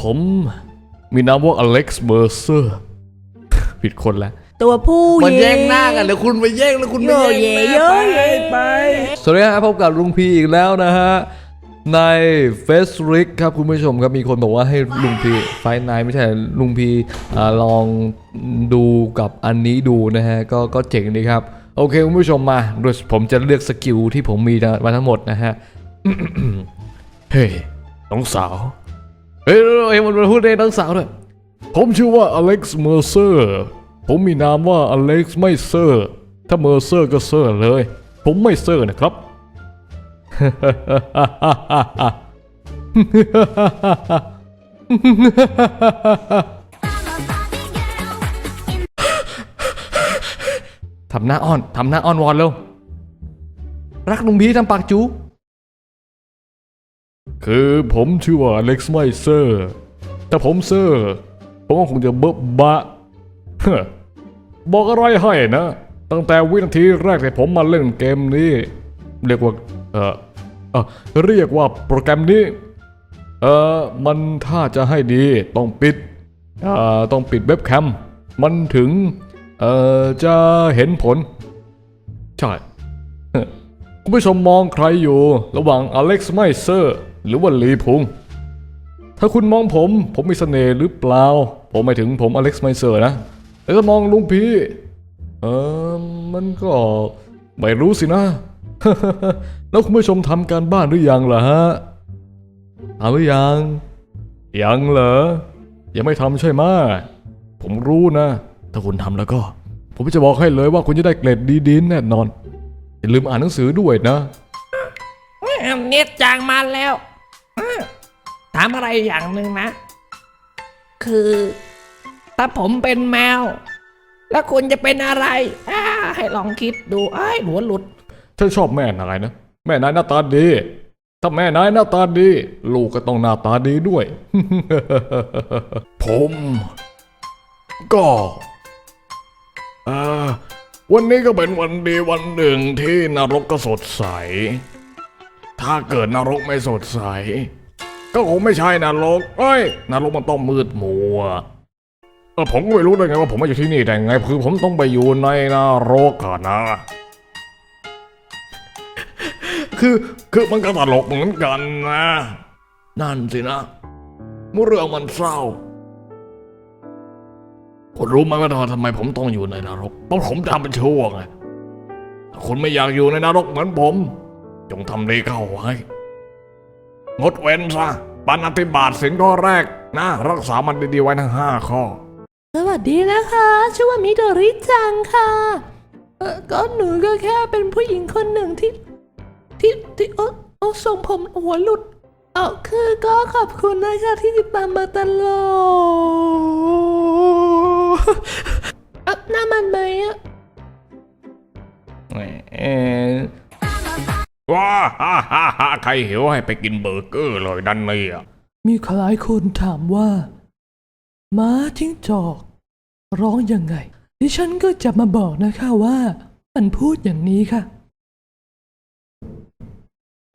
ผมมีนามว่าอเล็กซ์เมอร์เซอร์ ผิดคนแล้ว ตัวผู้มันแย่งหน้ากันเดี๋ยวคุณไปแย่งแล้วคุณไม่โยแย่งเย่หโยน้าไปเย่ไป สวัสดีครับพบกับลุงพีอีกแล้วนะฮะ ในเฟสริกครับคุณผู้ชมครับมีคนบอกว่าให้ลุงพีไฟนายไม่ใช่ลุงพีอ่าลองดูกับอันนี้ดูนะฮะ ก็ก็เจ๋งดีครับ โอเคคุณผู้ชมมาโดยผมจะเลือกสกิลที่ผมมีมาทั้งหมดนะฮะ เฮ้ยน้องสาวเฮ้ยเฮ้ยมันมันพูดได้น้องสาวด้วยผมชื่อว่าอเล็กซ์เมอร์เซอร์ ผมมีนามว่าอเล็กซ์ไม่เซอร์ ถ้าเมอร์เซอร์ก็เซอร์เลย ผมไม่เซอร์นะครับ ทำหน้าอ้อน ทำหน้าอ้อนวอนเร็ว รักลุงพีทำปากจู คือผมชื่อว่าเล็กซ์ไมเซอร์ถ้าผมเซอร์ผมก็คงจะเบิบบะบอกอะไรให้นะ ตั้งแต่วินาทีแรกที่ผมมาเล่นเกมนี้ เรียกว่าเออเออเรียกว่าโปรแกรมนี้ เออมันถ้าจะให้ดีต้องปิดเอ่อต้องปิดเว็บแคมมันถึงเอ่อจะเห็นผล ใช่ คุณผู้ชมมองใครอยู่ระหว่างอเล็กซ์ไมเซอร์ หรือว่าลีพุง ถ้าคุณมองผม ผมมีเสน่ห์หรือเปล่า ผมหมายถึงผมอเล็กซ์ไมเซอร์นะ แต่ถ้ามองลุงพี่ เออมันก็ไม่รู้สินะ แล้วคุณผู้ชมทำการบ้านหรือยังล่ะฮะทำหรือยัง ยังเหรอ ยังไม่ทำใช่ไหมผมรู้นะ ถ้าคุณทำแล้วก็ ผมจะบอกให้เลยว่าคุณจะได้เกรดดีๆแน่นอน อย่าลืมอ่านหนังสือด้วยนะ เน็ตจางมาแล้ว ถามอะไรอย่างหนึ่งนะ คือ ถ้าผมเป็นแมว แล้วคุณจะเป็นอะไรอ่าให้ลองคิดดูไอ้ยหัวหลุด ฉันชอบแม่นายนะ แม่นายหน้าตาดี ถ้าแม่นายหน้าตาดี ลูกก็ต้องหน้าตาดีด้วย ผม ก็เอ่อวันนี้ก็เป็นวันดีวันหนึ่งที่นรกก็สดใส ถ้าเกิดนรกไม่สดใส ก็คงไม่ใช่นรกเอ้ยนรกมันต้องมืดมัวเออผมก็ไม่รู้ได้ไงว่าผมมาอยู่ที่นี่แต่ไงคือผมต้องไปอยู่ในนรกก่อนนะ คือคือมันก็ตลกเหมือนกันนะ นั่นสินะมื่อเรื่องมันเศร้าคุณรู้ไหมว่าทำไมผมต้องอยู่ในนรกเพราะผมทำเป็นชั่วไงคุณไม่อยากอยู่ในนรกเหมือนผม จงทำดีเข้าไว้ งดเว้นซะปานาติบาตสินข้อแรกนะรักษามันดีๆไว้ทั้งห้าข้อ สวัสดีนะคะชื่อว่ามิโดริจังค่ะ เออก็หนูก็แค่เป็นผู้หญิงคนหนึ่งที่ที่ที่เออเออส่งผมหัวหลุด เออคือก็ขอบคุณนะคะที่ติดตามมาตลอด ว้าฮ่าฮ่าฮ่าใครหิวให้ไปกินเบอร์เกอร์เลยดันนี่อะมีหลายคนถามว่าม้าทิ้งจอก ร้องยังไง ดิฉันก็จะมาบอกนะคะว่า มันพูดอย่างนี้ค่ะ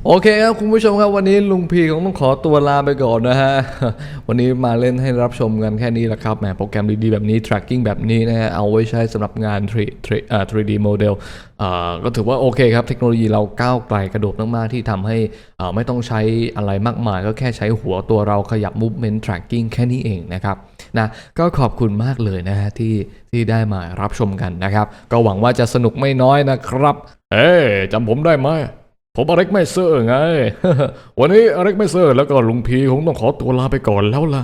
โอเคครับคุณผู้ชมครับวันนี้ลุงพีคงต้องขอตัวลาไปก่อนนะฮะ วันนี้มาเล่นให้รับชมกันแค่นี้แหละครับแหมโปรแกรมดีๆ แบบนี้ tracking แบบนี้นะฮะเอาไว้ใช้สำหรับงาน 3, 3, 3D model ก็ถือว่าโอเคครับ เทคโนโลยีเราก้าวไกลกระโดดมากๆที่ทำให้อ่าไม่ต้องใช้อะไรมากมาย ก็แค่ใช้หัวตัวเราขยับ movement tracking แค่นี้เองนะครับนะก็ขอบคุณมากเลยนะฮะที่ที่ได้มารับชมกันนะครับ ก็หวังว่าจะสนุกไม่น้อยนะครับเอ้จำผมได้ไหม ผมอเล็กไม่เซอร์ไง วันนี้อเล็กไม่เซอร์แล้วก็ลุงพีคงต้องขอตัวลาไปก่อนแล้วล่ะ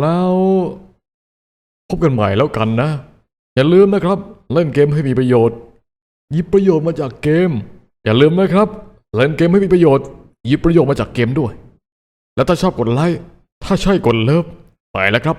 แล้วพบกันใหม่แล้วกันนะ อย่าลืมนะครับ เล่นเกมให้มีประโยชน์ หยิบประโยชน์มาจากเกม อย่าลืมนะครับ เล่นเกมให้มีประโยชน์ หยิบประโยชน์มาจากเกมด้วย แล้วถ้าชอบกดไลค์ถ้าใช่กดเลิฟไปแล้วครับ